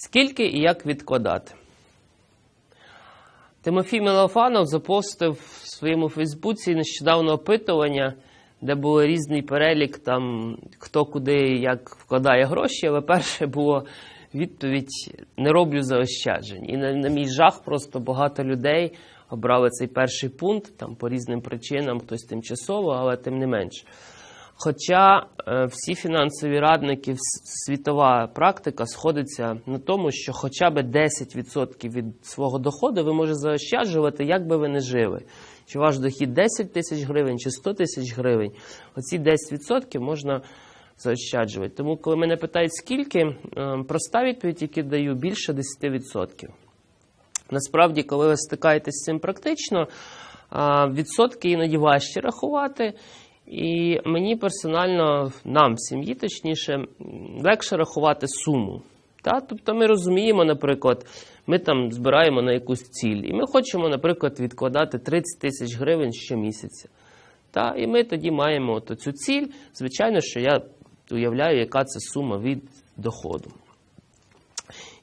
Скільки і як відкладати? Тимофій Милофанов запостив в своєму Фейсбуці нещодавно опитування, де було різний перелік, там хто куди і як вкладає гроші, але перше було відповідь: не роблю заощаджень. І на, на мій жах просто багато людей обрали цей перший пункт там по різним причинам, хтось тимчасово, але тим не менш. Хоча е, всі фінансові радники, світова практика сходиться на тому, що хоча б 10% від свого доходу ви можете заощаджувати, як би ви не жили. Чи ваш дохід 10 тисяч гривень, чи 100 тисяч гривень, оці 10% можна заощаджувати. Тому, коли мене питають, скільки, е, проста відповідь, яку даю, більше 10%. Насправді, коли ви стикаєтесь з цим практично, відсотки іноді важче рахувати. І мені персонально, нам в сім'ї точніше, легше рахувати суму. Та? Тобто ми розуміємо, наприклад, ми там збираємо на якусь ціль, і ми хочемо, наприклад, відкладати 30 тисяч гривень щомісяця. Та? І ми тоді маємо от цю ціль. Звичайно, що я уявляю, яка це сума від доходу.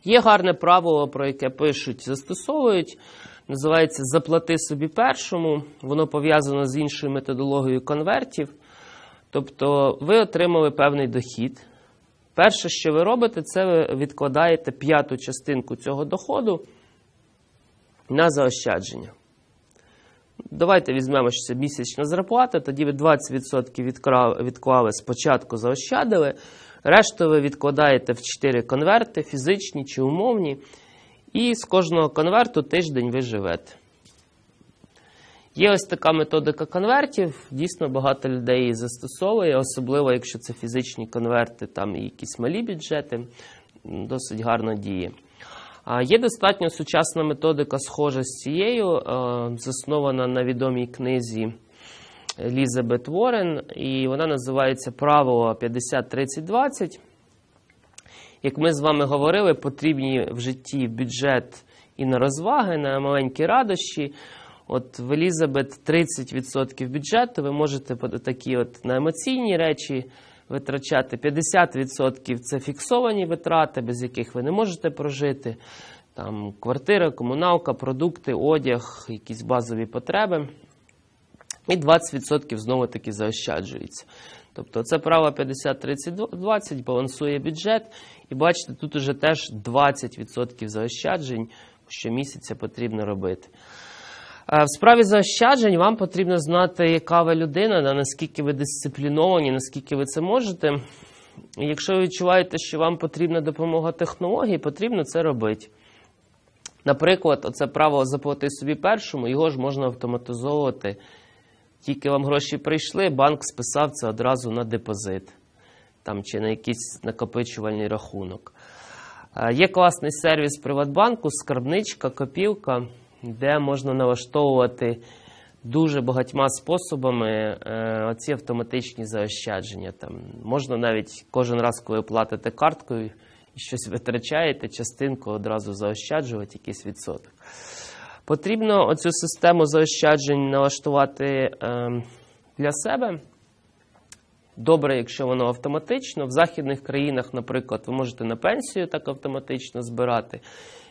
Є гарне правило, про яке пишуть, застосовують. Називається Заплати собі першому. Воно пов'язано з іншою методологією конвертів. Тобто ви отримали певний дохід. Перше, що ви робите, це ви відкладаєте п'яту частинку цього доходу на заощадження. Давайте візьмемо, що це місячна зарплата, тоді ви 20% відклали спочатку, заощадили, решту ви відкладаєте в 4 конверти, фізичні чи умовні, і з кожного конверту тиждень ви живете. Є ось така методика конвертів. Дійсно багато людей її застосовує, особливо якщо це фізичні конверти, там і якісь малі бюджети, досить гарно діє. Є достатньо сучасна методика, схожа з цією, е, заснована на відомій книзі Елізабет Уоррен, і вона називається Правило 50-30-20. Як ми з вами говорили, потрібні в житті бюджет і на розваги, на маленькі радощі. От в Елізабет 30% бюджету ви можете такі от на емоційні речі витрачати. 50% це фіксовані витрати, без яких ви не можете прожити. Там квартира, комуналка, продукти, одяг, якісь базові потреби. І 20% знову таки заощаджується. Тобто це право 50-30-20 балансує бюджет. І бачите, тут уже теж 20% заощаджень щомісяця потрібно робити. Е, В справі заощаджень вам потрібно знати, яка ви людина, наскільки ви дисципліновані, наскільки ви це можете. Якщо ви відчуваєте, що вам потрібна допомога технології, потрібно це робити. Наприклад, оце право заплати собі першому, його ж можна автоматизовувати. Тільки вам гроші прийшли, банк списав це одразу на депозит там, чи на якийсь накопичувальний рахунок. Є класний сервіс Приватбанку, скарбничка, копілка, де можна налаштовувати дуже багатьма способами е, оці автоматичні заощадження. Там можна навіть кожен раз, коли платите карткою і щось витрачаєте, частинку одразу заощаджувати, якийсь відсоток. Потрібно оцю систему заощаджень налаштувати е, для себе. Добре, якщо воно автоматично. В західних країнах, наприклад, ви можете на пенсію так автоматично збирати.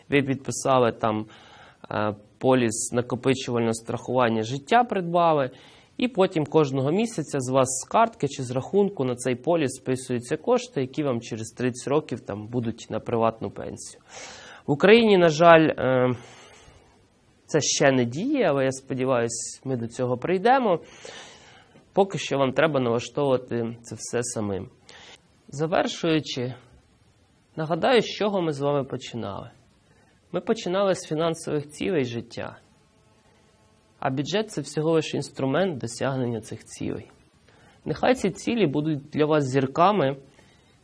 Ви підписали там е, поліс накопичувального страхування життя, придбали, і потім кожного місяця з вас з картки чи з рахунку на цей поліс списуються кошти, які вам через 30 років там будуть на приватну пенсію. В Україні, на жаль, е, це ще не діє, але я сподіваюся, ми до цього прийдемо. Поки що вам треба налаштовувати це все самим. Завершуючи, нагадаю, з чого ми з вами починали. Ми починали з фінансових цілей життя, а бюджет це всього лише інструмент досягнення цих цілей. Нехай ці цілі будуть для вас зірками,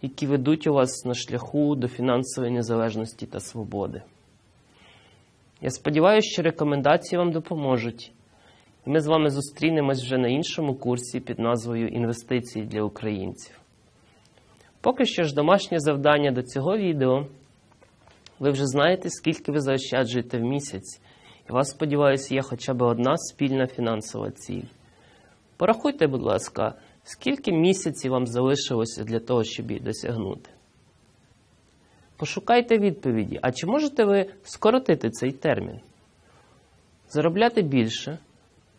які ведуть у вас на шляху до фінансової незалежності та свободи. Я сподіваюся, що рекомендації вам допоможуть. І ми з вами зустрінемось вже на іншому курсі під назвою Інвестиції для українців. Поки що ж домашнє завдання до цього відео. Ви вже знаєте, скільки ви заощаджуєте в місяць, і вас, сподіваюся, є хоча б одна спільна фінансова ціль. Порахуйте, будь ласка, скільки місяців вам залишилося для того, щоб її досягнути. Пошукайте відповіді. А чи можете ви скоротити цей термін? Заробляти більше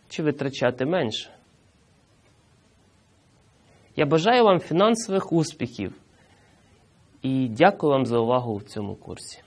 чи витрачати менше? Я бажаю вам фінансових успіхів і дякую вам за увагу в цьому курсі.